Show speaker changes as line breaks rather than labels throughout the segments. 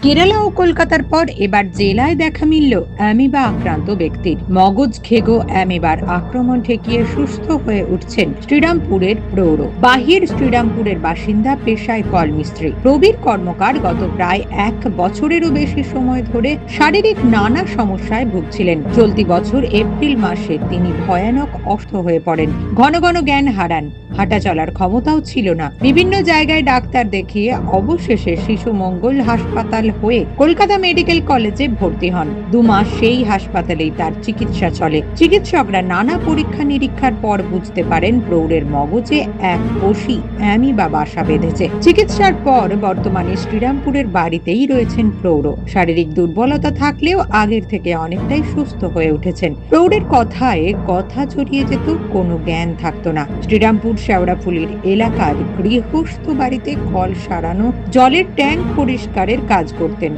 কেরালা ও কলকাতার পর এবার জেলায় দেখা মিলল অ্যামিবা আক্রান্ত ব্যক্তির। মগজ খেগো অ্যামিবার আক্রমণ ঠেকিয়ে সুস্থ হয়ে উঠছেন শ্রীরামপুরের প্রৌঢ়। বাহির শ্রীরামপুরের বাসিন্দা পেশায় কলমিস্ত্রি প্রবীর কর্মকার গত প্রায় এক বছরেরও বেশি সময় ধরে শারীরিক নানা সমস্যায় ভুগছিলেন। চলতি বছর এপ্রিল মাসে তিনি ভয়ানক অসুস্থ হয়ে পড়েন। ঘন ঘন জ্ঞান হারান। হাঁটা চলার ক্ষমতাও ছিল না। বিভিন্ন জায়গায় ডাক্তার দেখিয়ে অবশেষে শিশু মঙ্গল হাসপাতাল হয়ে কলকাতা মেডিকেল কলেজে ভর্তি হন। দু মাস সেই হাসপাতালেই তার চিকিৎসা চলে। চিকিৎসকরা নানা পরীক্ষা নিরীক্ষার পর বুঝতে পারেন প্রৌঢ়ের মগজে এক কোষী অ্যামিবা বাসা বেঁধেছে। চিকিৎসার পর বর্তমানে শ্রীরামপুরের বাড়িতেই রয়েছেন প্রৌঢ়। শারীরিক দুর্বলতা থাকলেও আগের থেকে অনেকটাই সুস্থ হয়ে উঠেছেন। প্রৌঢ়ের কথায় কথা ছড়িয়ে যেত কোনো জ্ঞান থাকতো না। শ্রীরামপুর শেওড়াফুলির এলাকার গৃহস্থ বাড়িতে কল সারানো জলের ট্যাঙ্ক পরিষ্কারের কাজ করতেন।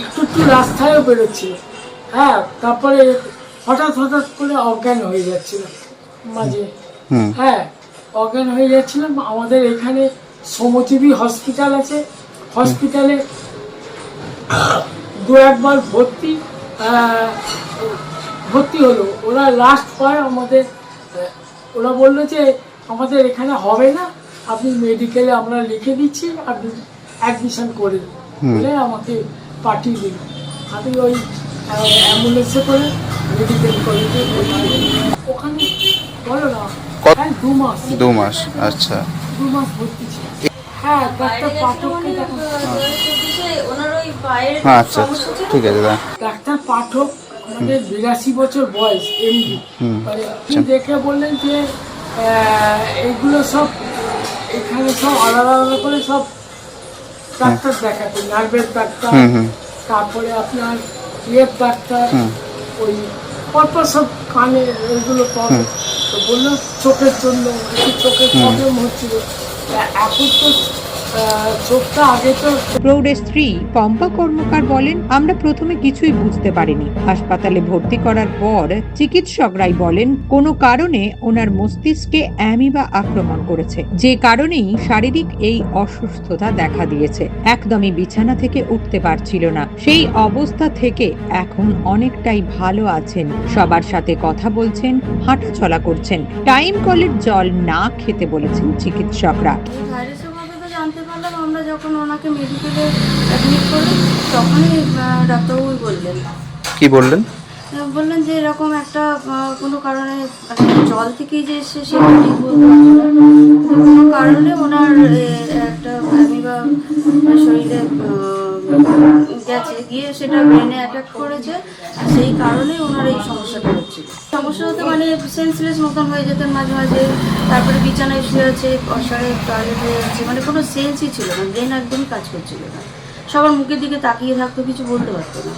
একটু একটু রাস্তায়ও বেরোচ্ছিল হ্যাঁ তারপরে হঠাৎ হঠাৎ করে অজ্ঞান হয়ে যাচ্ছিল মাঝে। হ্যাঁ অজ্ঞান হয়ে যাচ্ছিলাম। আমাদের এখানে শ্রমজীবী হসপিটাল আছে। হসপিটালে দু একবার ভর্তি ভর্তি হলো। ওরা লাস্ট পর আমাদের ওরা বলল যে আমাদের এখানে হবে না। আপনি মেডিকেলে আমরা লিখে দিচ্ছি আপনি অ্যাডমিশন করে বলে আমাকে পাঠিয়ে দিল আমি ওই অ্যাম্বুলেন্সে করে মেডিকেল কলেজে ওখানে বলো না দু মাস।
দু মাস আচ্ছা।
দু মাস ভর্তি ছিল। হ্যাঁ ডাক্তার পাঠককে
হ্যাঁ আচ্ছা আচ্ছা ঠিক আছে
পাঠক আমাদের বিরাশি বছর বয়স এমডি মানে তিনি দেখে বললেন যে এগুলো সব এখানে সব আলাদা আলাদা করে সব ডাক্তার দেখাতে নার্ভের ডাক্তার তারপরে আপনার ইয়ের ডাক্তার। ওই পরপর সব কানে এগুলো পাবে তো বলল চোখের জন্য একটু চোখের প্রবলেম হচ্ছিল। এখন তো চোখটা আগে তো
প্রৌঢ়ের স্ত্রী পম্পা কর্মকার বলেন আমরা প্রথমে কিছুই বুঝতে পারিনি। হাসপাতালে ভর্তি করার পর চিকিৎসকরাই বলেন কোনো কারণে ওনার মস্তিষ্কে অ্যামিবা আক্রমণ করেছে। যে কারণেই শারীরিক এই অসুস্থতা দেখা দিয়েছে। একদমই বিছানা থেকে উঠতে পারছিল না। সেই অবস্থা থেকে এখন অনেকটাই ভালো আছেন। সবার সাথে কথা বলছেন হাঁটা চলা করছেন। টাইম কলের জল না খেতে বলেছেন চিকিৎসকরা।
আমরা যখন ওনাকে মেডিকেলে অ্যাডমিট করি তখনই ডাক্তারবাবু বললেন।
কি বললেন?
বললেন যে এরকম একটা কোনো কারণে জল থেকেই যে এসে সেটা ঠিক বলতে কোনো কারণে ওনার একটা অ্যামিবা শরীরে গেছে গিয়ে সেটা ব্রেনে অ্যাটাক করেছে সেই কারণে ওনার এই সমস্যাটা হচ্ছিল। হতে মানে সেন্সলেস মতন হয়ে যেতেন মাঝে মাঝে। তারপরে বিছানায় শুয়ে আছে অসারে টয়লেট হয়ে যাচ্ছে মানে কোনো সেন্সই ছিল না ব্রেন একদমই কাজ করছিল না। সবার মুখের দিকে তাকিয়ে থাকতো, কিছু বলতে পারতো না।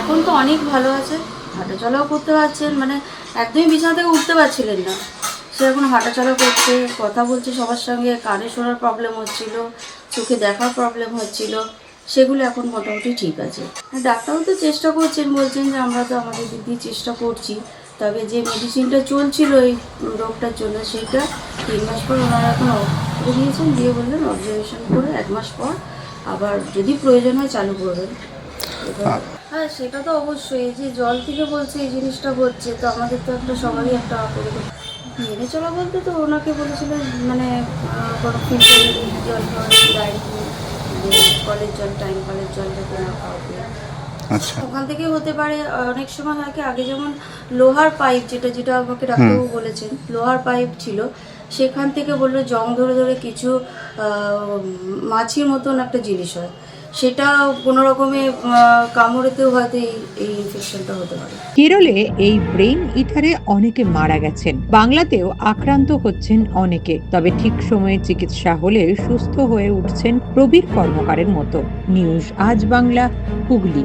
এখন তো অনেক ভালো আছে হাঁটা চলাও করতে পারছেন মানে একদমই বিছানা থেকে উঠতে পারছিলেন না। সে এখন হাঁটাচলা করছে, কথা বলছে, সবার সঙ্গে কানে শোনার প্রবলেম হচ্ছিল, চোখে দেখার প্রবলেম হচ্ছিল, সেগুলো এখন মোটামুটি ঠিক আছে। ডাক্তারও তো চেষ্টা করছেন, বলছেন যে আমরা তো আমাদের দিক দিয়ে চেষ্টা করছি। তবে যে মেডিসিনটা চলছিল এই রোগটার জন্য সেটা তিন মাস পর ওনারা এখন off করে দিয়েছেন দিয়ে বললেন অবজারভেশন করে এক মাস পর আবার যদি প্রয়োজন হয় চালু করবেন। এবার- হ্যাঁ সেটা তো অবশ্যই। যে জল থেকে বলছে এই জিনিসটা হচ্ছে তো আমাদের তো একটা সবারই একটা অপরিকল্পনা মেনে চলা বলতে তো ওনাকে বলেছিলেন মানে কোনো ফিল্টার জল খাওয়া ডাইরেক্ট কলের জল টাইম কলের জল যাতে না খাওয়াবে
আচ্ছা।
ওখান থেকে হতে পারে অনেক সময় হয় কি আগে যেমন লোহার পাইপ যেটা যেটা আমাকে ডাক্তারবাবু বলেছেন লোহার পাইপ ছিল সেখান থেকে বলল জং ধরে ধরে কিছু মাছির মতন একটা জিনিস হয়। সেটা কোনো রকমে কামড়েতেও হয়তো এই ইনফেকশনটা হতে পারে।
কেরলে এই ব্রেন ইথারে অনেকে মারা গেছেন। বাংলাতেও আক্রান্ত হচ্ছেন অনেকে। তবে ঠিক সময়ে চিকিৎসা হলে সুস্থ হয়ে উঠছেন প্রবীর কর্মকারের মতো। নিউজ আজ বাংলা, হুগলি।